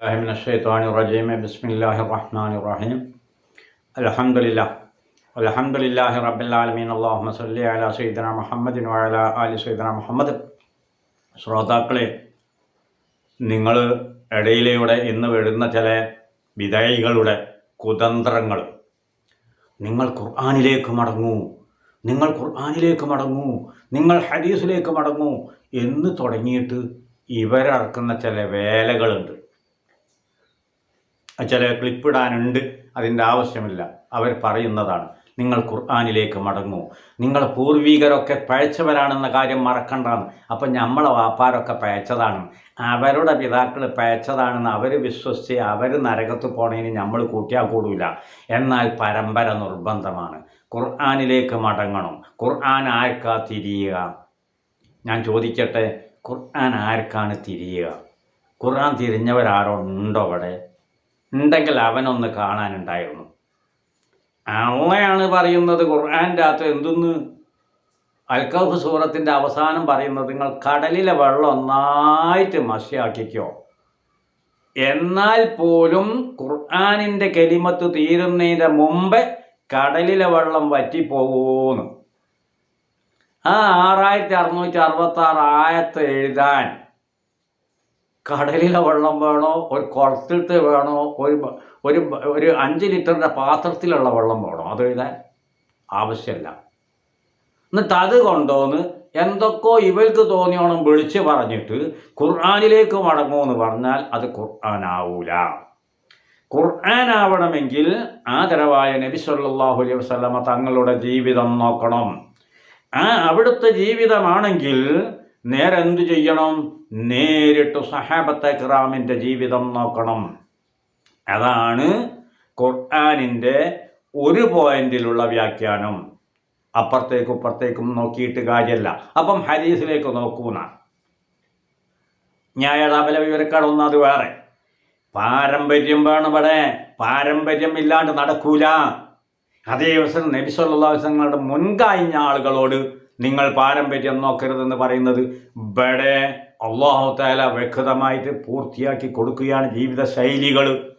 الله من الشيطان الرجيم بسم الله الرحمن الرحيم الحمد لله الحمد لله رب العالمين اللهم صل على سيدنا محمد وعلى آل سيدنا محمد ശ്രോതാക്കളെ നിങ്ങൾ ഇടയിലൂടെ ഇന്ന് വരുന്ന ചില വിധേയികളുടെ കുതന്ത്രങ്ങൾ നിങ്ങൾ ഖുർആാനിലേക്ക് മടങ്ങൂ നിങ്ങൾ ഖുർആാനിലേക്ക് മടങ്ങൂ നിങ്ങൾ ഹദീസിലേക്ക് മടങ്ങൂ എന്ന് തുടങ്ങിയിട്ട് ഇവരിറക്കുന്ന ചില വേലകളുണ്ട് ചില ക്ലിപ്പിടാനുണ്ട് അതിന്റെ ആവശ്യമില്ല. അവർ പറയുന്നതാണ് നിങ്ങൾ ഖുർആാനിലേക്ക് മടങ്ങൂ. നിങ്ങൾ പൂർവികരൊക്കെ പഴച്ചവരാണെന്ന കാര്യം മറക്കണ്ടാണ് അപ്പം നമ്മളെ വാപ്പാരൊക്കെ പഴച്ചതാണ് അവരുടെ പിതാക്കൾ പഴച്ചതാണെന്ന് അവർ വിശ്വസിച്ച് അവർ നരകത്ത് പോണതിന് നമ്മൾ കൂട്ടിയാൽ കൂടില്ല എന്നാൽ പരമ്പര നിർബന്ധമാണ്. ഖുർആാനിലേക്ക് മടങ്ങണം. ഖുർആൻ ആർക്കാ തിരിയുക? ഞാൻ ചോദിക്കട്ടെ ഖുർആൻ ആർക്കാണ് തിരിയുക? ഖുർആൻ തിരിഞ്ഞവരാരോ ഉണ്ടോ അവിടെ? ഉണ്ടെങ്കിൽ അവനൊന്ന് കാണാനുണ്ടായിരുന്നു. അള്ളയാണ് പറയുന്നത് ഖുർആാന്റെ അകത്ത് എന്തെന്ന്? അൽക്കഫ് സൂറത്തിന്റെ അവസാനം പറയുന്നത് നിങ്ങൾ കടലിലെ വെള്ളം ഒന്നായിട്ട് മഷിയാക്കിക്കോ. എന്നാൽ പോലും ഖുർആാനിന്റെ കെലിമത്ത് തീരുന്നതിന്റെ മുമ്പ് കടലിലെ വെള്ളം വറ്റിപ്പോകുന്നു ആ ആറായിരത്തി അറുന്നൂറ്റി അറുപത്തി ആറ് ആയത്ത് എഴുതാൻ കടലിലെ വെള്ളം വേണോ? ഒരു കുളത്തിലത്തെ വേണോ? ഒരു ഒരു ഒരു അഞ്ച് ലിറ്ററിന്റെ പാത്രത്തിലുള്ള വെള്ളം വേണോ? അത് എഴുതാൻ ആവശ്യമില്ല. എന്നിട്ട് അത് കൊണ്ടുവന്ന് എന്തൊക്കെയോ ഇവർക്ക് തോന്നിയോണം വിളിച്ച് പറഞ്ഞിട്ട് ഖുർആാനിലേക്ക് മടങ്ങുമെന്ന് പറഞ്ഞാൽ അത് ഖുർആാനാവൂല. ഖുർആാനാവണമെങ്കിൽ ആദരവായ നബി സല്ലാഹു അലൈഹി വസ്ലമ തങ്ങളുടെ ജീവിതം നോക്കണം. ആ അവിടുത്തെ ജീവിതമാണെങ്കിൽ നേരെ എന്തു ചെയ്യണം? നേരിട്ട് സഹാബത്തെ കിറാമിന്റെ ജീവിതം നോക്കണം. അതാണ് ഖുർആാനിന്റെ ഒരു പോയിന്റിലുള്ള വ്യാഖ്യാനം. അപ്പുറത്തേക്കും ഇപ്പുറത്തേക്കും നോക്കിയിട്ട് കാര്യമല്ല അപ്പം ഹദീസിലേക്ക് നോക്കൂന്ന. ന്യായതാപല വിവരക്കാടൊന്നും അത് വേറെ. പാരമ്പര്യം വേണം ഇവിടെ. പാരമ്പര്യം ഇല്ലാണ്ട് നടക്കൂല. അതേ ദിവസം നബി ദിവസങ്ങളുടെ മുൻകായിഞ്ഞ ആളുകളോട് നിങ്ങൾ പാരമ്പര്യം നോക്കരുതെന്ന് പറയുന്നത് ഇവിടെ അള്ളാഹു താല വ്യക്തമായിട്ട് പൂർത്തിയാക്കി കൊടുക്കുകയാണ് ജീവിത ശൈലികൾ.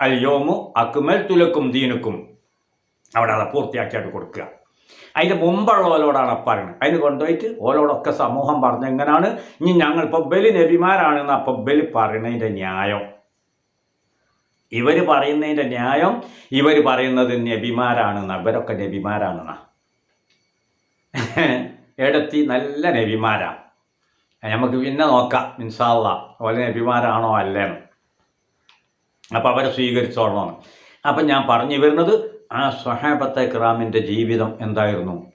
അയ്യോമു അക്മൽ തുലക്കും ദീനുക്കും. അവിടെ അത് പൂർത്തിയാക്കിയിട്ട് കൊടുക്കുക. അതിന്റെ മുമ്പുള്ളവരോടാണ് പറയുന്നത്. അതിന് കൊണ്ടുപോയിട്ട് ഓലോടൊക്കെ സമൂഹം പറഞ്ഞ എങ്ങനെയാണ് ഇനി ഞങ്ങൾ ഇപ്പോൾ ബലി നബിമാരാണെന്ന് അപ്പോൾ ബലി പറയുന്നതിന്റെ ന്യായം. ഇവർ പറയുന്നതിന്റെ ന്യായം ഇവർ പറയുന്നത് നബിമാരാണെന്ന്. ഇവരൊക്കെ നബിമാരാണെന്നാ. എടത്തി നല്ല നബിമാരാണ് നമുക്ക് പിന്നെ നോക്കാം മിൻസാള്ള ഓലെ നബിമാരാണോ അല്ലേന്ന്. അപ്പം അവരെ സ്വീകരിച്ചോളണം. അപ്പം ഞാൻ പറഞ്ഞു വരുന്നത് ആ സ്വഹാബത്തെ ക്രാമിന്റെ ജീവിതം എന്തായിരുന്നു?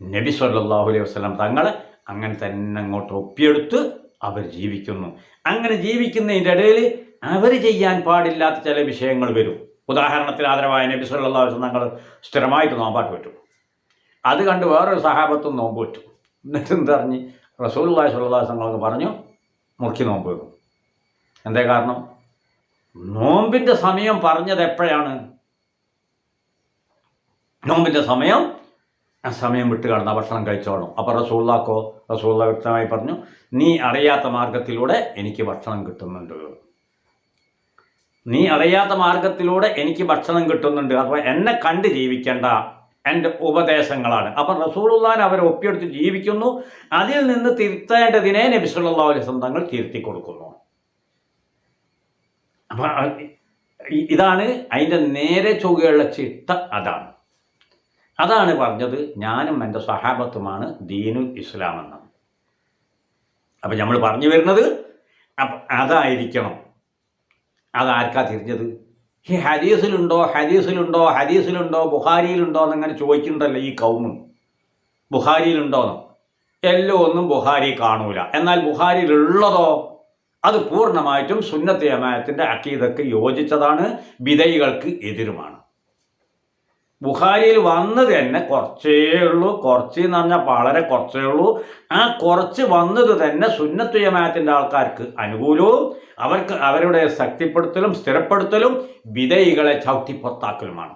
നബി സല്ലാഹു അലൈഹി വസല്ലം തങ്ങളെ അങ്ങനെ തന്നെ അങ്ങോട്ട് ഒപ്പിയെടുത്ത് അവർ ജീവിക്കുന്നു. അങ്ങനെ ജീവിക്കുന്നതിന്റെ ഇടയിൽ അവർ ചെയ്യാൻ പാടില്ലാത്ത ചില വിഷയങ്ങൾ വരും. ഉദാഹരണത്തിന് ആദരവായ നബി അലൈഹി വസല്ലം തങ്ങൾ സ്ഥിരമായിട്ട് നോമ്പാട്ട് പറ്റും. അത് കണ്ട് വേറൊരു സഹാബത്തും നോമ്പ് പറ്റും. എന്നിട്ട് സ്വല്ലല്ലാഹു അലൈഹി വസല്ലം പറഞ്ഞു മുറുക്കി നോമ്പ് വെക്കും. എന്തേ കാരണം? നോമ്പിന്റെ സമയം പറഞ്ഞത് എപ്പോഴാണ്? നോമ്പിന്റെ സമയം ആ സമയം വിട്ട് കടന്ന ഭക്ഷണം കഴിച്ചോളും. അപ്പോൾ റസൂള്ളാക്കോ റസൂള്ള വ്യക്തമായി പറഞ്ഞു നീ അറിയാത്ത മാർഗത്തിലൂടെ എനിക്ക് ഭക്ഷണം കിട്ടുന്നുണ്ട്. നീ അറിയാത്ത മാർഗത്തിലൂടെ എനിക്ക് ഭക്ഷണം കിട്ടുന്നുണ്ട്. അപ്പോൾ എന്നെ കണ്ട് ജീവിക്കേണ്ട. എന്റെ ഉപദേശങ്ങളാണ്. അപ്പം റസൂലുള്ളാൻ അവരെ ഒപ്പിയെടുത്ത് ജീവിക്കുന്നു. അതിൽ നിന്ന് തിരുത്തേണ്ടതിനെ നബി സല്ലല്ലാഹു അലൈഹി തങ്ങൾ തിരുത്തി കൊടുക്കുന്നു. അപ്പം ഇതാണ് അതിന്റെ നേരെ ചൊവ്വയുള്ള ചിട്ട അതാണ്. അതാണ് പറഞ്ഞത് ഞാനും എന്റെ സഹാബത്തുമാണ് ദീനു ഇസ്ലാം എന്ന്. അപ്പം നമ്മൾ പറഞ്ഞു വരുന്നത് അതായിരിക്കണം. അതാർക്കാ തിരിഞ്ഞത്? ഈ ഹദീസിലുണ്ടോ ഹദീസിലുണ്ടോ ഹദീസിലുണ്ടോ ബുഹാരിയിലുണ്ടോ എന്നങ്ങനെ ചോദിക്കുന്നുണ്ടല്ലോ ഈ കൗമ് ബുഹാരിയിലുണ്ടോന്നോ എല്ലോ ഒന്നും ബുഹാരി കാണൂല. എന്നാൽ ബുഹാരിയിലുള്ളതോ അത് പൂർണമായിട്ടും സുന്നത്ത് ജമാഅത്തിന്റെ അക്കീതക്ക് യോജിച്ചതാണ് വിധൈകൾക്ക് എതിരുമാണ്. ബുഹാരിയിൽ വന്നത് തന്നെ കുറച്ചേ ഉള്ളൂ കുറച്ച് എന്ന് പറഞ്ഞാൽ വളരെ കുറച്ചേ ഉള്ളൂ. ആ കുറച്ച് വന്നത് തന്നെ സുന്നത്തുയമാത്തിന്റെ ആൾക്കാർക്ക് അനുകൂലവും അവർക്ക് അവരുടെ ശക്തിപ്പെടുത്തലും സ്ഥിരപ്പെടുത്തലും വിധൈകളെ ചവിട്ടിപ്പുറത്താക്കലുമാണ്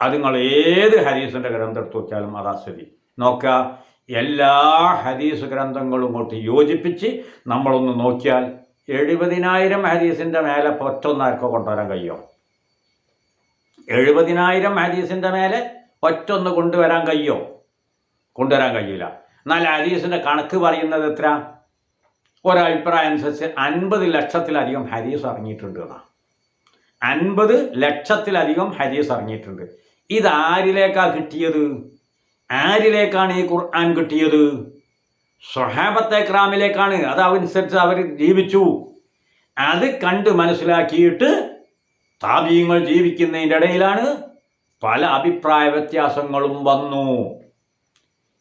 അത് നിങ്ങൾ ഏത് ഹരീസിന്റെ ഗ്രന്ഥം എടുത്ത് നോക്കിയാലും അതാ സ്ഥിതി. നോക്കുക എല്ലാ ഹദീസ് ഗ്രന്ഥങ്ങളും കൂട്ടി യോജിപ്പിച്ച് നമ്മളൊന്ന് നോക്കിയാൽ എഴുപതിനായിരം ഹദീസിന്റെ മേലെ പൊറ്റൊന്നാർക്കോ കൊണ്ടുവരാൻ കഴിയും എഴുപതിനായിരം ഹദീസിന്റെ മേലെ ഒറ്റൊന്ന് കൊണ്ടുവരാൻ കഴിയോ? കൊണ്ടുവരാൻ കഴിയില്ല. എന്നാൽ ഹദീസിന്റെ കണക്ക് പറയുന്നത് എത്ര ഒരഭിപ്രായം അനുസരിച്ച് അൻപത് ലക്ഷത്തിലധികം ഹരീസ് ഇറങ്ങിയിട്ടുണ്ട് എന്നാണ് അൻപത് ലക്ഷത്തിലധികം ഹരീസ് ഇറങ്ങിയിട്ടുണ്ട്. ഇത് ആരിലേക്കാണ് കിട്ടിയത്? ആരിലേക്കാണ് ഈ ഖുർആൻ കിട്ടിയത്? സ്വഹാബത്തെ ക്രാമിലേക്കാണ് അത് അതനുസരിച്ച് അവർ ജീവിച്ചു. അത് കണ്ട് മനസ്സിലാക്കിയിട്ട് താപീയങ്ങൾ ജീവിക്കുന്നതിന്റെ ഇടയിലാണ് പല അഭിപ്രായ വ്യത്യാസങ്ങളും വന്നു.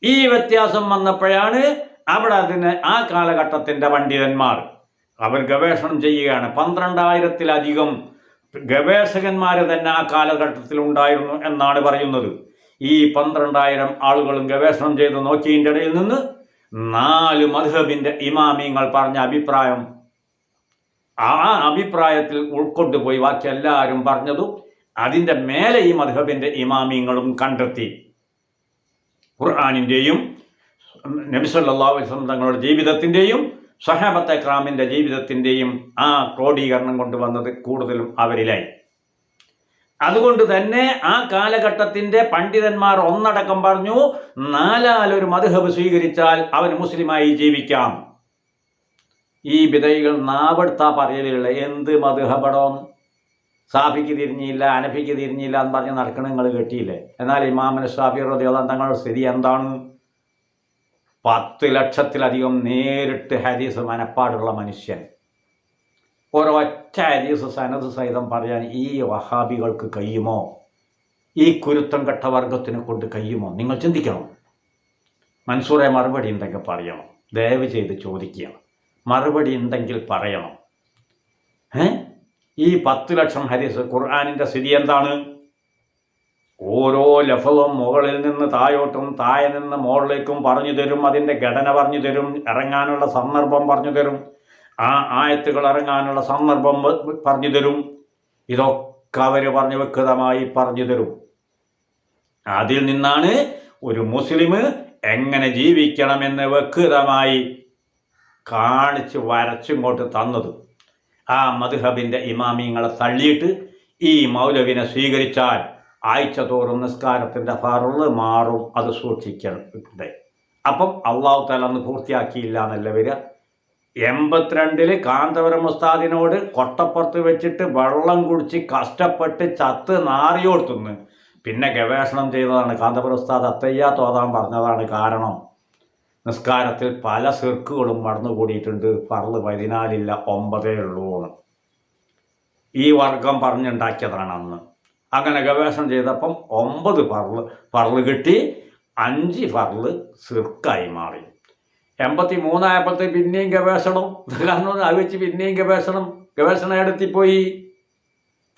ഈ വ്യത്യാസം വന്നപ്പോഴാണ് അവിടെ അതിന് ആ കാലഘട്ടത്തിന്റെ പണ്ഡിതന്മാർ അവർ ഗവേഷണം ചെയ്യുകയാണ്. പന്ത്രണ്ടായിരത്തിലധികം ഗവേഷകന്മാർ തന്നെ ആ കാലഘട്ടത്തിൽ ഉണ്ടായിരുന്നു എന്നാണ് പറയുന്നത്. ഈ പന്ത്രണ്ടായിരം ആളുകളും ഗവേഷണം ചെയ്ത് നോക്കിയതിന്റെ ഇടയിൽ നിന്ന് നാല് മധുഹബിന്റെ ഇമാമിങ്ങൾ പറഞ്ഞ അഭിപ്രായം ആ അഭിപ്രായത്തിൽ ഉൾക്കൊണ്ടുപോയി ബാക്കി എല്ലാവരും പറഞ്ഞതും. അതിന്റെ മേലെ ഈ മധുഹബിന്റെ ഇമാമിങ്ങളും കണ്ടെത്തി. ഖുർആാനിന്റെയും നബിസല്ലാ വസ്ലം തങ്ങളുടെ ജീവിതത്തിന്റെയും സഹാബത്തെ ക്രാമിന്റെ ജീവിതത്തിന്റെയും ആ ക്രോഡീകരണം കൊണ്ടുവന്നത് കൂടുതലും അവരിലായി. അതുകൊണ്ട് തന്നെ ആ കാലഘട്ടത്തിന്റെ പണ്ഡിതന്മാർ ഒന്നടക്കം പറഞ്ഞു നാലാലൊരു മധുഹബ് സ്വീകരിച്ചാൽ അവന് മുസ്ലിമായി ജീവിക്കാം. ഈ വിധൈകൾ നാവെടുത്താ പറയലുള്ള എന്ത് മധുഹപടം? സാഫിക്ക് തിരിഞ്ഞില്ല അനഫിക്ക് തിരിഞ്ഞില്ല എന്ന് പറഞ്ഞ് നടക്കണം നിങ്ങൾ കേട്ടിയില്ലേ എന്നാൽ ഇമാമിന് ഷാഫി ദേവതാന്തങ്ങൾ തങ്ങളുടെ സ്ഥിതി എന്താണ്? പത്ത് ലക്ഷത്തിലധികം നേരിട്ട് ഹരീസ് മനപ്പാടുള്ള മനുഷ്യൻ. ഒരൊറ്റ ഹരീസ് സനത് സഹിതം പറയാൻ ഈ വഹാബികൾക്ക് കഴിയുമോ? ഈ കുരുത്തം കെട്ട വർഗത്തിനെ കൊണ്ട് കഴിയുമോ? നിങ്ങൾ ചിന്തിക്കണം. മൻസൂറെ മറുപടി ഉണ്ടെങ്കിൽ പറയണം. ദയവ് ചെയ്ത് ചോദിക്കുക മറുപടി ഉണ്ടെങ്കിൽ പറയണം. ഏ? ഈ പത്ത് ലക്ഷം ഹരിസ് ഖുർആാനിന്റെ സ്ഥിതി എന്താണ്? ഓരോ ലഫവും മുകളിൽ നിന്ന് താഴോട്ടും താഴെ നിന്ന് മുകളിലേക്കും പറഞ്ഞു തരും അതിന്റെ ഘടന പറഞ്ഞു തരും ഇറങ്ങാനുള്ള സന്ദർഭം പറഞ്ഞു തരും ആ ആയത്തുകൾ ഇറങ്ങാനുള്ള സന്ദർഭം പറഞ്ഞു തരും. ഇതൊക്കെ അവർ പറഞ്ഞു വ്യക്തമായി പറഞ്ഞു തരും. അതിൽ നിന്നാണ് ഒരു മുസ്ലിം എങ്ങനെ ജീവിക്കണമെന്ന് വ്യക്തമായി കാണിച്ച് വരച്ചിങ്ങോട്ട് തന്നത്. ആ മധുഹബിന്റെ ഇമാമിങ്ങളെ തള്ളിയിട്ട് ഈ മൗലവിനെ സ്വീകരിച്ചാൽ ആഴ്ച തോറും നിസ്കാരത്തിന്റെ ഫറുൾ മാറും അത് സൂക്ഷിക്കണ്ടേ അപ്പം അള്ളാഹു തല പൂർത്തിയാക്കിയില്ല എന്നല്ല വരിക? എൺപത്തിരണ്ടിൽ കാന്തപുരം ഉസ്താദിനോട് കൊട്ടപ്പുറത്ത് വെച്ചിട്ട് വെള്ളം കുടിച്ച് കഷ്ടപ്പെട്ട് ചത്ത് നാറിയോടുത്തുനിന്ന് പിന്നെ ഗവേഷണം ചെയ്തതാണ് കാന്തപുരം ഉസ്താദ് അത്തയ്യാ തോതാൻ പറഞ്ഞതാണ് കാരണം. നിസ്കാരത്തിൽ പല സിർക്കുകളും മടന്നുകൂടിയിട്ടുണ്ട്. പറന്ന് പതിനാലില്ല ഒമ്പതേ ഉള്ളൂ എന്ന് ഈ വർഗം പറഞ്ഞുണ്ടാക്കിയതാണ് അന്ന്. അങ്ങനെ ഗവേഷണം ചെയ്തപ്പം ഒമ്പത് പറൾ പറൾ കിട്ടി അഞ്ച് പറൾ സിർക്കായി മാറി. എൺപത്തി മൂന്നായപ്പോഴത്തെ പിന്നെയും ഗവേഷണം. കാരണം അത് പിന്നെയും ഗവേഷണം. ഗവേഷണം എടുത്തിപ്പോയി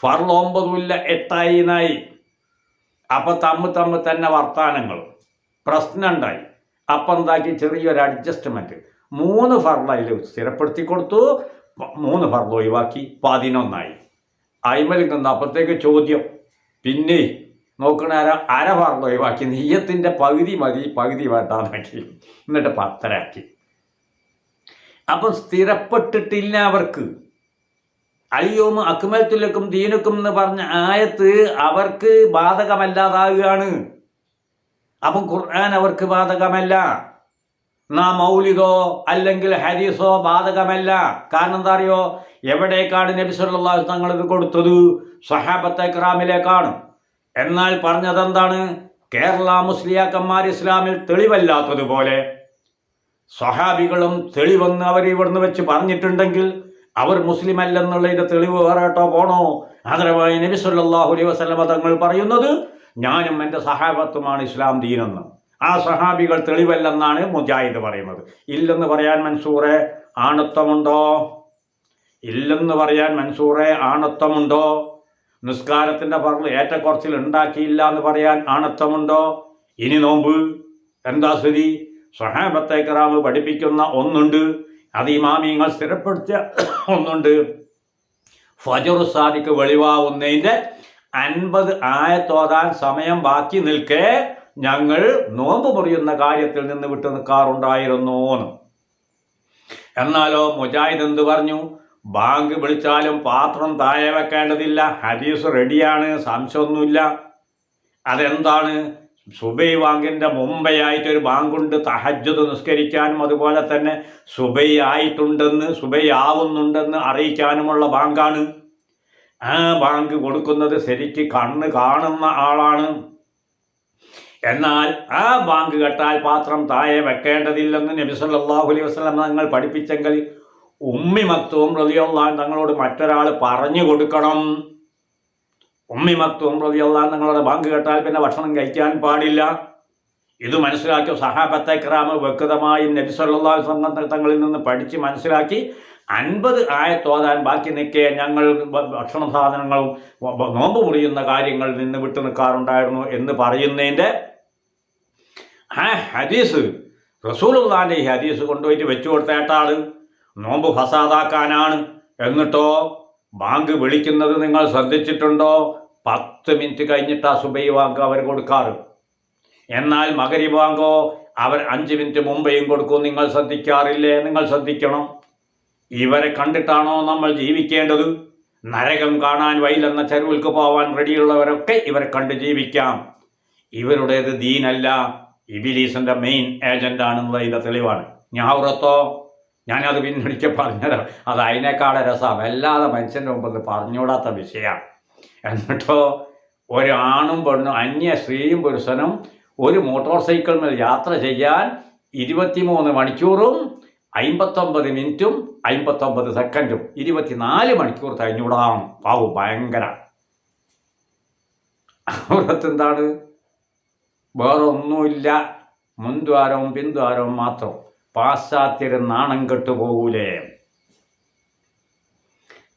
ഫറൾ ഒമ്പതുമില്ല എട്ടായി നായി അപ്പം തമ്മിൽ തമ്മിൽ തന്നെ വർത്താനങ്ങൾ പ്രശ്നം ഉണ്ടായി. അപ്പം എന്താക്കി? ചെറിയൊരു അഡ്ജസ്റ്റ്മെന്റ് മൂന്ന് ഫർൾ അതിൽ സ്ഥിരപ്പെടുത്തി കൊടുത്തു. മൂന്ന് ഫർൾ ഒഴിവാക്കി. പതിനൊന്നായി. അയിമൽ നിന്ന് അപ്പത്തേക്ക് ചോദ്യം. പിന്നെ നോക്കണ അര അര ഫർൾ ഒഴിവാക്കി. നെയ്യത്തിന്റെ പകുതി മതി പകുതി വേണ്ടാന്നാക്കി. എന്നിട്ട് പത്തരാക്കി അപ്പം സ്ഥിരപ്പെട്ടിട്ടില്ല അവർക്ക്. അയ്യോം അക്മൽത്തുലക്കും ദീനുക്കും എന്ന് പറഞ്ഞ ആയത്ത് അവർക്ക് ബാധകമല്ലാതാകുകയാണ് അപ്പം ഖുർആൻ അവർക്ക് ബാധകമല്ല. നാ മൗലികോ അല്ലെങ്കിൽ ഹരീസോ ബാധകമല്ല. കാരണം എന്താ അറിയോ? എവിടേക്കാണ് നബി ഇത് കൊടുത്തത്? സഹാബത്തെ ക്രാമിലേക്കാണ് എന്നാൽ പറഞ്ഞതെന്താണ്? കേരള മുസ്ലിയാക്കന്മാർ ഇസ്ലാമിൽ തെളിവല്ലാത്തതുപോലെ സ്വഹാബികളും തെളിവെന്ന് അവർ ഇവിടുന്ന് വെച്ച് പറഞ്ഞിട്ടുണ്ടെങ്കിൽ അവർ മുസ്ലിം അല്ലെന്നുള്ളതിന്റെ തെളിവ് വേറെ കേട്ടോ പോണോ? ആദരവായി നബി സല്ലല്ലാഹു അലൈഹി തങ്ങൾ പറയുന്നത് ഞാനും എന്റെ സഹാബത്തുമാണ് ഇസ്ലാം ദീനെന്ന്. ആ സഹാബികൾ തെളിവല്ലെന്നാണ് മുജാഹിദ് പറയുന്നത്. ഇല്ലെന്ന് പറയാൻ മൻസൂറെ ആണത്വമുണ്ടോ ഇല്ലെന്ന് പറയാൻ മൻസൂറെ ആണത്വമുണ്ടോ നിസ്കാരത്തിന്റെ പറവ് ഏറ്റക്കുറച്ചിൽ ഉണ്ടാക്കിയില്ല എന്ന് പറയാൻ ആണത്വമുണ്ടോ ഇനി നോമ്പ്. എന്താ സ്ഥിതി? സഹാബത്തെ പഠിപ്പിക്കുന്ന ഒന്നുണ്ട്. അത് ഇമാമിയങ്ങൾ സ്ഥിരപ്പെടുത്തിയ ഒന്നുണ്ട്. ഫജറു സാദിക്ക് വെളിവാവുന്നതിന്റെ അൻപത് ആയത്തോതാൻ സമയം ബാക്കി നിൽക്കെ ഞങ്ങൾ നോമ്പ് മുറിയുന്ന കാര്യത്തിൽ നിന്ന് വിട്ടു നിൽക്കാറുണ്ടായിരുന്നു എന്ന്. എന്നാലോ മുജാഹിദ് എന്ത് പറഞ്ഞു? ബാങ്ക് വിളിച്ചാലും പാത്രം താഴെ വെക്കേണ്ടതില്ല. ഹരീസ് റെഡിയാണ് സംശയമൊന്നുമില്ല. അതെന്താണ്? സുബൈ ബാങ്കിന്റെ മുമ്പെയായിട്ട് ഒരു ബാങ്കുണ്ട്. തഹജ്ജത് നിസ്കരിക്കാനും അതുപോലെ തന്നെ സുബൈ ആയിട്ടുണ്ടെന്ന് സുബൈ ആവുന്നുണ്ടെന്ന് അറിയിക്കാനുമുള്ള ബാങ്കാണ്. ആ ബാങ്ക് കൊടുക്കുന്നത് ശരിക്ക് കണ്ണ് കാണുന്ന ആളാണ്. എന്നാൽ ആ ബാങ്ക് കെട്ടാൽ പാത്രം താഴെ വെക്കേണ്ടതില്ലെന്ന് നബി സല്ലല്ലാഹു അലൈഹി വസല്ലം തങ്ങൾ പഠിപ്പിച്ചെങ്കിൽ ഉമ്മി പ്രതിയൊള്ളാൻ തങ്ങളോട് മറ്റൊരാൾ പറഞ്ഞു കൊടുക്കണം. ഉമ്മി പ്രതിയൊള്ളാൻ തങ്ങളോട് ബാങ്ക് കെട്ടാൽ പിന്നെ ഭക്ഷണം കഴിക്കാൻ പാടില്ല. ഇത് മനസ്സിലാക്കിയ? സഹാബത്തെ ക്രാമ വ്യക്തമായും നബി സല്ലല്ലാഹു തങ്ങളിൽ നിന്ന് പഠിച്ച് മനസ്സിലാക്കി അൻപത് ആയത്തോതാൻ ബാക്കി നിൽക്കെ ഞങ്ങൾ ഭക്ഷണ സാധനങ്ങളും നോമ്പ് മുറിയുന്ന കാര്യങ്ങളിൽ നിന്ന് വിട്ടു നിൽക്കാറുണ്ടായിരുന്നു എന്ന് പറയുന്നതിന്റെ ആ ഹദീസ് റസൂലുള്ളാന്റെ ഈ ഹദീസ് കൊണ്ടുപോയിട്ട് വെച്ചു കൊടുത്തേട്ടാൾ നോമ്പ് ഫസാദാക്കാനാണ്. എന്നിട്ടോ ബാങ്ക് വിളിക്കുന്നത് നിങ്ങൾ ശ്രദ്ധിച്ചിട്ടുണ്ടോ? പത്ത് മിനിറ്റ് കഴിഞ്ഞിട്ട് ആ സുബൈ ബാങ്ക് അവർ കൊടുക്കാറ്. എന്നാൽ മകരി ബാങ്കോ അവർ അഞ്ച് മിനിറ്റ് മുമ്പേയും കൊടുക്കും. നിങ്ങൾ ശ്രദ്ധിക്കാറില്ലേ? നിങ്ങൾ ശ്രദ്ധിക്കണം. ഇവരെ കണ്ടിട്ടാണോ നമ്മൾ ജീവിക്കേണ്ടത്? നരകം കാണാൻ വൈലെന്ന ചെരുവിൽക്ക് പോവാൻ റെഡിയുള്ളവരൊക്കെ ഇവരെ കണ്ട് ജീവിക്കാം. ഇവരുടേത് ദീനല്ല. ഇബിലീസിന്റെ മെയിൻ ഏജന്റ് ആണെന്നുള്ളതിന്റെ തെളിവാണ്. ഉറത്തോ? ഞാനത് പിന്നൊരിക്കൽ പറഞ്ഞത്. അത് അതിനേക്കാളെ രസം. വല്ലാതെ മനുഷ്യന്റെ മുമ്പിൽ പറഞ്ഞുകൂടാത്ത വിഷയമാണ്. എന്നിട്ടോ ഒരാണും പെണ്ണും അന്യ സ്ത്രീയും പുരുഷനും ഒരു മോട്ടോർ സൈക്കിൾ മേൽ യാത്ര ചെയ്യാൻ ഇരുപത്തിമൂന്ന് മണിക്കൂറും അമ്പത്തൊമ്പത് മിനിറ്റും അമ്പത്തൊമ്പത് സെക്കൻഡും ഇരുപത്തിനാല് മണിക്കൂർ തഴിഞ്ഞുവിടാം പാവു ഭയങ്കര. അവിടത്തെന്താണ്? വേറെ ഒന്നുമില്ല. മുൻദ്വാരവും പിൻദ്വാരവും മാത്രം. പാശ്ചാത്യര് നാണം കെട്ടുപോകൂലേ.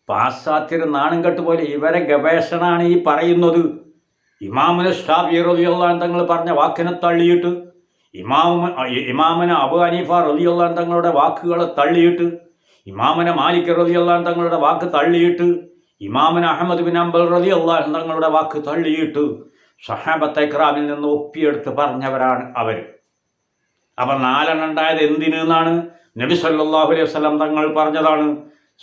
പാശ്ചാത്യര് നാണം കെട്ടുപോലെ ഇവരെ ഗവേഷണമാണ് ഈ പറയുന്നത്. ഇമാമിന് സ്റ്റാഫ് റലിയുള്ള തങ്ങൾ പറഞ്ഞ വാക്കിനെ തള്ളിയിട്ട് ഇമാമ ഇമാമിന് അബു ഹനീഫ റലിയുള്ള തങ്ങളുടെ വാക്കുകളെ തള്ളിയിട്ട് ഇമാമിന് മാലിക് റലിയുള്ള തങ്ങളുടെ വാക്ക് തള്ളിയിട്ട് ഇമാമൻ അഹമ്മദ് ബിൻ അംബൽ റലിയുള്ള തങ്ങളുടെ വാക്ക് തള്ളിയിട്ട് സഹാബത്തെ ക്രാമിൽ നിന്ന് ഒപ്പിയെടുത്ത് പറഞ്ഞവരാണ് അവർ. അപ്പം നാലെണ്ണം ഉണ്ടായത് എന്തിനെന്നാണ് നബി സല്ലാഹു അലൈഹി വസല്ലം തങ്ങൾ പറഞ്ഞതാണ്.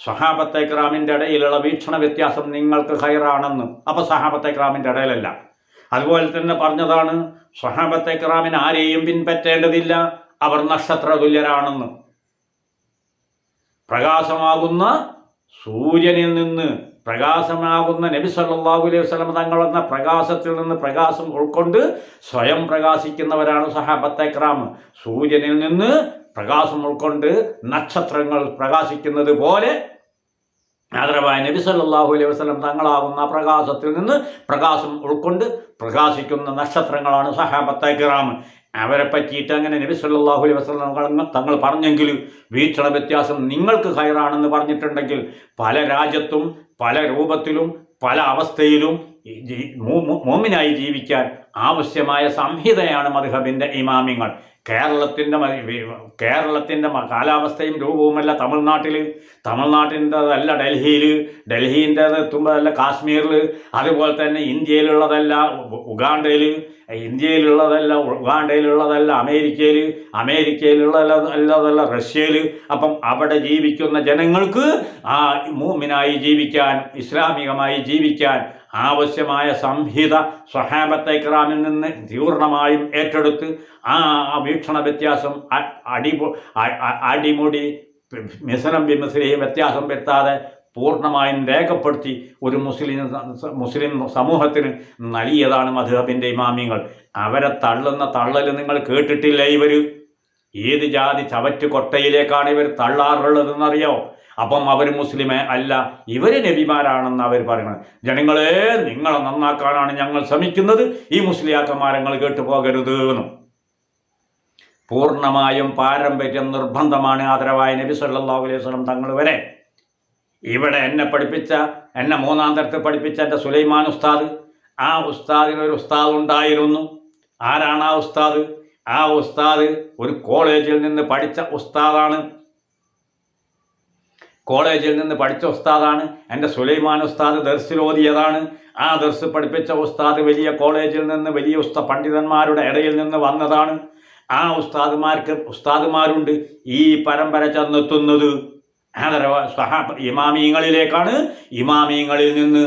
സഹാബത്തെ ക്രാമിന്റെ ഇടയിലുള്ള വീക്ഷണ വ്യത്യാസം നിങ്ങൾക്ക് ഹൈറാണെന്ന്. അപ്പോൾ സഹാബത്തെ ക്രാമിന്റെ ഇടയിലല്ല. അതുപോലെ തന്നെ പറഞ്ഞതാണ് സഹാബത്തെ ക്രാമിന് ആരെയും പിൻപറ്റേണ്ടതില്ല. അവർ നക്ഷത്ര തുല്യരാണെന്ന്. പ്രകാശമാകുന്ന സൂര്യനിൽ നിന്ന് പ്രകാശമാകുന്ന നബി സല്ലല്ലാഹു അലൈഹി വസല്ലം തങ്ങൾ എന്ന പ്രകാശത്തിൽ നിന്ന് പ്രകാശം ഉൾക്കൊണ്ട് സ്വയം പ്രകാശിക്കുന്നവരാണ് സഹാബത്തെ ക്രാം സൂര്യനിൽ നിന്ന് പ്രകാശം ഉൾക്കൊണ്ട് നക്ഷത്രങ്ങൾ പ്രകാശിക്കുന്നത് പോലെ ആദരവായ നബി സല്ലല്ലാഹു അലൈഹി വസല്ലം തങ്ങളാകുന്ന പ്രകാശത്തിൽ നിന്ന് പ്രകാശം ഉൾക്കൊണ്ട് പ്രകാശിക്കുന്ന നക്ഷത്രങ്ങളാണ് സഹാബത്തേക്രാം അവരെ പറ്റിയിട്ട് അങ്ങനെ നബി സല്ലല്ലാഹു അലൈഹി വസല്ലം തങ്ങൾ പറഞ്ഞെങ്കിൽ വീക്ഷണ വ്യത്യാസം നിങ്ങൾക്ക് ഹൈറാണെന്ന് പറഞ്ഞിട്ടുണ്ടെങ്കിൽ പല രാജ്യത്തും പല രൂപത്തിലും പല അവസ്ഥയിലും മോമിനായി ജീവിക്കാൻ ആവശ്യമായ സംഹിതയാണ് മധുഹബിന്റെ ഇമാമിങ്ങൾ. കേരളത്തിന്റെ കേരളത്തിന്റെ കാലാവസ്ഥയും രൂപവുമല്ല തമിഴ്നാട്ടിൽ തമിഴ്നാട്ടിന്റെതല്ല ഡൽഹിയിൽ ഡൽഹിന്റെത് എത്തുമ്പോഴല്ല കാശ്മീരിൽ അതുപോലെ തന്നെ ഇന്ത്യയിലുള്ളതല്ല ഉഗാണ്ടയിൽ ഇന്ത്യയിലുള്ളതല്ല ഉഗാണ്ടയിലുള്ളതല്ല അമേരിക്കയിൽ അമേരിക്കയിലുള്ളതല്ല റഷ്യയിൽ. അപ്പം അവിടെ ജീവിക്കുന്ന ജനങ്ങൾക്ക് ആ മൂമിനായി ജീവിക്കാൻ ഇസ്ലാമികമായി ജീവിക്കാൻ ആവശ്യമായ സംഹിത സ്വഹാബത്തെ ഇക്രാമിൽ നിന്ന് തീവ്രമായും ഏറ്റെടുത്ത് ആ വീക്ഷണ വ്യത്യാസം അടിപൊ അടിമുടി മിസലം ബിമിസിലെയും വ്യത്യാസം വരുത്താതെ പൂർണമായും രേഖപ്പെടുത്തി ഒരു മുസ്ലിം മുസ്ലിം സമൂഹത്തിന് നൽകിയതാണ് മധുഹബിന്റെ ഇമാമിങ്ങൾ. അവരെ തള്ളുന്ന തള്ളൽ നിങ്ങൾ കേട്ടിട്ടില്ല ഇവർ ഏത് ജാതി ചവറ്റ് കൊട്ടയിലേക്കാണ് ഇവർ തള്ളാറുള്ളതെന്നറിയോ? അപ്പം അവർ മുസ്ലിമേ അല്ല ഇവർ നബിമാരാണെന്ന് അവർ പറയുന്നത് ജനങ്ങളെ നിങ്ങളെ നന്നാക്കാനാണ് ഞങ്ങൾ ശ്രമിക്കുന്നത്. ഈ മുസ്ലിയാക്കന്മാരങ്ങൾ കേട്ടു പോകരുത് എന്നും. പൂർണമായും പാരമ്പര്യം നിർബന്ധമാണ് ആദരവായ നബി സല്ലാ അലൈഹി വസല്ലം തങ്ങൾ വരെ. ഇവിടെ എന്നെ പഠിപ്പിച്ച എന്നെ മൂന്നാം തരത്തിൽ പഠിപ്പിച്ച എന്റെ സുലൈമാൻ ഉസ്താദ് ആ ഉസ്താദിന് ഒരു ഉസ്താദ് ഉണ്ടായിരുന്നു. ആരാണ് ആ ഉസ്താദ്? ആ ഉസ്താദ് ഒരു കോളേജിൽ നിന്ന് പഠിച്ച ഉസ്താദാണ്. കോളേജിൽ നിന്ന് പഠിച്ച ഉസ്താദാണ്. എന്റെ സുലൈമാൻ ഉസ്താദ് ദർസിലോതിയതാണ് ആ ദർസ് പഠിപ്പിച്ച ഉസ്താദ് വലിയ കോളേജിൽ നിന്ന് വലിയ ഉസ്ത പണ്ഡിതന്മാരുടെ ഇടയിൽ നിന്ന് വന്നതാണ്. ആ ഉസ്താദുമാർക്ക് ഉസ്താദുമാരുണ്ട് ഈ പരമ്പര ചെന്നെത്തുന്നത്. സ്വഹാബ ഇമാമീങ്ങളിലേക്കാണ് ഇമാമീങ്ങളിൽ നിന്ന്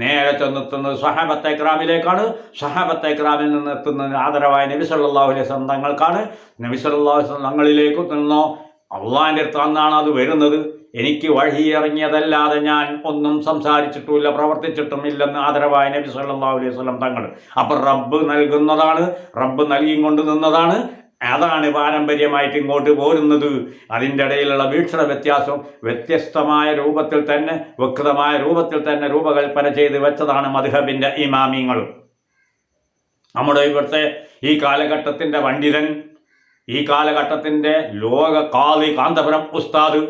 നേരെ ചെന്നെത്തുന്നത് സ്വഹാബത്തെ ക്രാമിലേക്കാണ് സ്വഹാബത്തെ ക്രാമിൽ നിന്ന് എത്തുന്നത് ആദരവായ നബി സല്ലല്ലാഹു അലൈഹി വസല്ലം നബി സല്ലല്ലാഹു അലൈഹി വസല്ലം തങ്ങളിലേക്ക് നിന്നോ അള്ളാഹിന്റെ അടുത്ത് അന്നാണ് അത് വരുന്നത്. എനിക്ക് വഴി ഇറങ്ങിയതല്ലാതെ ഞാൻ ഒന്നും സംസാരിച്ചിട്ടുമില്ല പ്രവർത്തിച്ചിട്ടുമില്ലെന്ന് ആദരവായ നബി സല്ലല്ലാഹു അലൈഹി സ്വലം തങ്ങൾ. അപ്പോൾ റബ്ബ് നൽകുന്നതാണ് റബ്ബ് നൽകിക്കൊണ്ട് കൊണ്ട് നിന്നതാണ്. അതാണ് പാരമ്പര്യമായിട്ട് ഇങ്ങോട്ട് പോരുന്നത്. അതിന്റെ ഇടയിലുള്ള വീക്ഷണ വ്യത്യാസം വ്യത്യസ്തമായ രൂപത്തിൽ തന്നെ വ്യക്തമായ രൂപത്തിൽ തന്നെ രൂപകൽപ്പന ചെയ്ത് വെച്ചതാണ് മധുഹബിന്റെ ഇമാമിങ്ങൾ. നമ്മുടെ ഇവിടുത്തെ ഈ കാലഘട്ടത്തിന്റെ പണ്ഡിതൻ ഈ കാലഘട്ടത്തിന്റെ ലോക കാളി കാന്തപുരം ഉസ്താദ്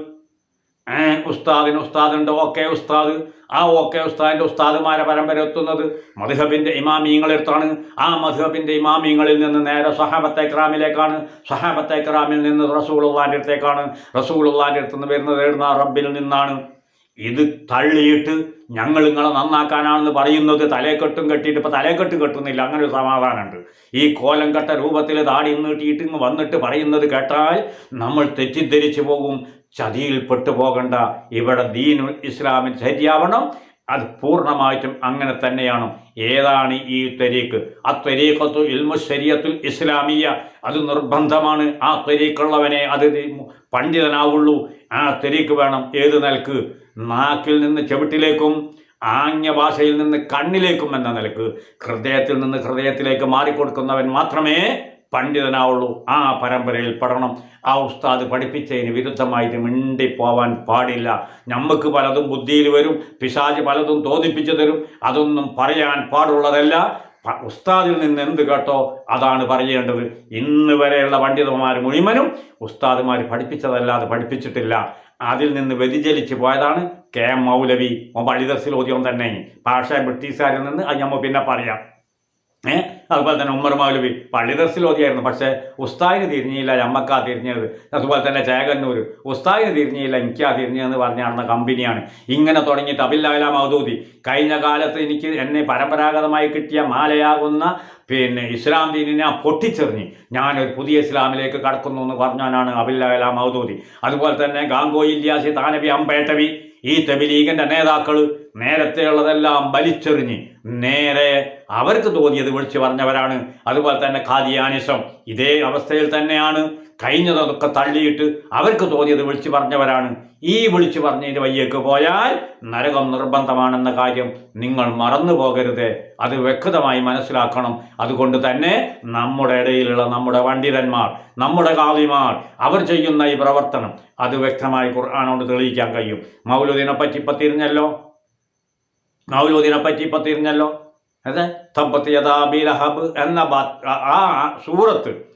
ഉസ്താദിന് ഉസ്താദുണ്ട് ഓക്കെ ഉസ്താദ്. ആ ഓക്കെ ഉസ്താദിന്റെ ഉസ്താദുമാരെ പരമ്പര എത്തുന്നത് മധുഹബിന്റെ ഇമാമിയങ്ങളെടുത്താണ്. ആ മധുഹബിന്റെ ഇമാമിയങ്ങളിൽ നിന്ന് നേരെ സഹാബത്തെ ക്രാമിലേക്കാണ് സഹാബത്തെ ക്രാമിൽ നിന്ന് റസൂൾ ഉള്ളാന്റെ അടുത്തേക്കാണ്. റസൂളുള്ളാന്റെ അടുത്ത് നിന്ന് വരുന്നത് എഴുന്ന റബ്ബിൽ നിന്നാണ്. ഇത് തള്ളിയിട്ട് ഞങ്ങൾ നിങ്ങളെ നന്നാക്കാനാണെന്ന് പറയുന്നത് തലേക്കെട്ടും കെട്ടിയിട്ട് ഇപ്പോൾ തലേക്കെട്ട് കെട്ടുന്നില്ല. അങ്ങനെ ഒരു സമാധാനമുണ്ട്. ഈ കോലം കെട്ട രൂപത്തിൽ താടി നീട്ടിയിട്ട് ഇങ്ങ് വന്നിട്ട് പറയുന്നത് കേട്ടാൽ നമ്മൾ തെറ്റിദ്ധരിച്ചു പോകും. ചതിയിൽ പെട്ടുപോകണ്ട ഇവിടെ ദീനുൽ ഇസ്ലാമിൽ ശരിയാവണം. അത് പൂർണമായിട്ടും അങ്ങനെ തന്നെയാണ്. ഏതാണ് ഈ തെരീക്ക് ആ തെരീക്കത്തു ഇൽമു ശരിയത്തുൽ ഇസ്ലാമിയ. അത് നിർബന്ധമാണ്. ആ തെരീക്കുള്ളവനെ അത് പണ്ഡിതനാവുള്ളൂ. ആ തെരീക്ക് വേണം. ഏത് നിലയ്ക്ക്? നാക്കിൽ നിന്ന് ചെവിട്ടിലേക്കും ആംഗ്യ ഭാഷയിൽ നിന്ന് കണ്ണിലേക്കും എന്ന നിലയ്ക്ക്. ഹൃദയത്തിൽ നിന്ന് ഹൃദയത്തിലേക്ക് മാറിക്കൊടുക്കുന്നവൻ മാത്രമേ പണ്ഡിതനാവുള്ളൂ. ആ പരമ്പരയിൽ പെടണം ആ ഉസ്താദ് പഠിപ്പിച്ചതിന് വിരുദ്ധമായിട്ട് മിണ്ടിപ്പോവാൻ പാടില്ല. നമുക്ക് പലതും ബുദ്ധിയിൽ വരും പിശാജ് പലതും തോന്നിപ്പിച്ചു തരും. അതൊന്നും പറയാൻ പാടുള്ളതല്ല. ഉസ്താദിൽ നിന്ന് എന്ത് കേട്ടോ? അതാണ് പറയേണ്ടത്. ഇന്ന് വരെയുള്ള പണ്ഡിതന്മാർ മുഴുവനും ഉസ്താദുമാർ പഠിപ്പിച്ചതല്ലാതെ പഠിപ്പിച്ചിട്ടില്ല. അതിൽ നിന്ന് വ്യതിചലിച്ച് പോയതാണ് കെ എം മൗലവി. പള്ളിദർസിൽ ഓദ്യം തന്നെ. പാഷ ബ്രിട്ടീഷുകാരിൽ നിന്ന് അത് നമ്മൾ പിന്നെ പറയാം. ഏ? അതുപോലെ തന്നെ ഉമ്മർ മൗലവി പള്ളിദർസിൽ ഓതിയായിരുന്നു പക്ഷേ ഉസ്താദിന് തിരിഞ്ഞില്ല ഞമ്മക്കാ തിരിഞ്ഞത്. അതുപോലെ തന്നെ ചേകന്നൂർ ഉസ്താദിന് തിരിഞ്ഞില്ല എനിക്കാ തിരിഞ്ഞതെന്ന് പറഞ്ഞ നടന്ന കമ്പനിയാണ്. ഇങ്ങനെ തുടങ്ങിയിട്ട് അബില്ലാല മൗദൂദി. കഴിഞ്ഞ കാലത്ത് എനിക്ക് എന്നെ പരമ്പരാഗതമായി കിട്ടിയ മാലയാകുന്ന പിന്നെ ഇസ്ലാം ദീനിനെ പൊട്ടിച്ചെറിഞ്ഞ് ഞാനൊരു പുതിയ ഇസ്ലാമിലേക്ക് കടക്കുന്നു എന്ന് പറഞ്ഞാനാണ് അബില്ലാല മൗദൂദി. അതുപോലെ തന്നെ ഗാംഗോയി ഇല്യാസി താനബി അമ്പേട്ടവി ഈ തെബിലീഗിന്റെ നേതാക്കൾ നേരത്തെയുള്ളതെല്ലാം വലിച്ചെറിഞ്ഞ് നേരെ അവർക്ക് തോന്നിയത് വിളിച്ചു പറഞ്ഞവരാണ്. അതുപോലെ തന്നെ ഖാദിയാനിസം ഇതേ അവസ്ഥയിൽ തന്നെയാണ്. കഴിഞ്ഞതൊക്കെ തള്ളിയിട്ട് അവർക്ക് തോന്നിയത് വിളിച്ചു പറഞ്ഞവരാണ്. ഈ വിളിച്ചു പറഞ്ഞതിന്റെ വയ്യേക്ക് പോയാൽ നരകം നിർബന്ധമാണെന്ന കാര്യം നിങ്ങൾ മറന്നു പോകരുത്. അത് വ്യക്തമായി മനസ്സിലാക്കണം. അതുകൊണ്ട് തന്നെ നമ്മുടെ ഇടയിലുള്ള നമ്മുടെ പണ്ഡിതന്മാർ നമ്മുടെ കാവിമാർ അവർ ചെയ്യുന്ന ഈ പ്രവർത്തനം അത് വ്യക്തമായി ഖുർആാനോട് തെളിയിക്കാൻ കഴിയും. മൗലൂദിനെ പറ്റി ഇപ്പം തിരിഞ്ഞല്ലോ. മൗലൂദിനെ പറ്റി ഇപ്പം തിരിഞ്ഞല്ലോ. അതെ ലഹബ് എന്ന ആ- സൂറത്ത്.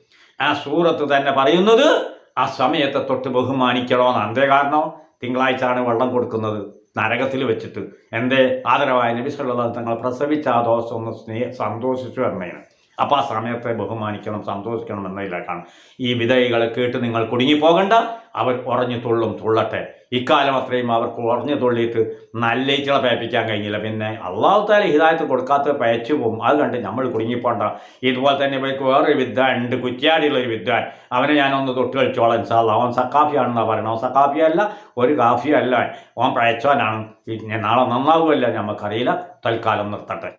ആ സൂറത്ത് തന്നെ പറയുന്നത് ആ സമയത്തെ തൊട്ട് ബഹുമാനിക്കണമെന്ന് എന്തേ കാരണം? തിങ്കളാഴ്ചയാണ് വെള്ളം കൊടുക്കുന്നത്. നരകത്തിൽ വെച്ചിട്ട്. എന്തേ? ആദരവായ നബി സല്ലല്ലാഹു തങ്ങൾ പ്രസവിച്ച ആ ദോഷം ഒന്ന് സ്നേഹ സന്തോഷിച്ചു എന്നതിന് അപ്പോൾ ആ സമയത്തെ ബഹുമാനിക്കണം സന്തോഷിക്കണം എന്നതിലേക്കാണ്. ഈ വിധേയികളെ കേട്ട് നിങ്ങൾ കുടുങ്ങിപ്പോകണ്ട. അവർ ഉറഞ്ഞു തുള്ളും തുള്ളട്ടെ. ഇക്കാലം അത്രയും അവർക്ക് ഉറഞ്ഞു തുള്ളിയിട്ട് നല്ല ഈച്ചകളെ പേപ്പിക്കാൻ കഴിഞ്ഞില്ല. പിന്നെ അള്ളാഹു താല ഹിദായത്ത് കൊടുക്കാത്ത പയച്ചു പോകും അത് കണ്ട് നമ്മൾ കുടുങ്ങിപ്പോണ്ട. ഇതുപോലെ തന്നെ ഇവർക്ക് വേറൊരു വിദ്വാൻ ഉണ്ട്. കുറ്റ്യാടിയുള്ള ഒരു വിദ്വാൻ. അവനെ ഞാനൊന്ന് തൊട്ട് കളിച്ചോളാം ഇൻഷാല്ല അവൻ സക്കാഫിയാണെന്നാണ് പറയുന്നത്. അവൻ സക്കാഫിയല്ല ഒരു കാഫിയല്ല അവൻ പയച്ചവനാണ് നാളെ നന്നാവുമല്ല നമുക്കറിയില്ല തൽക്കാലം നിർത്തട്ടെ.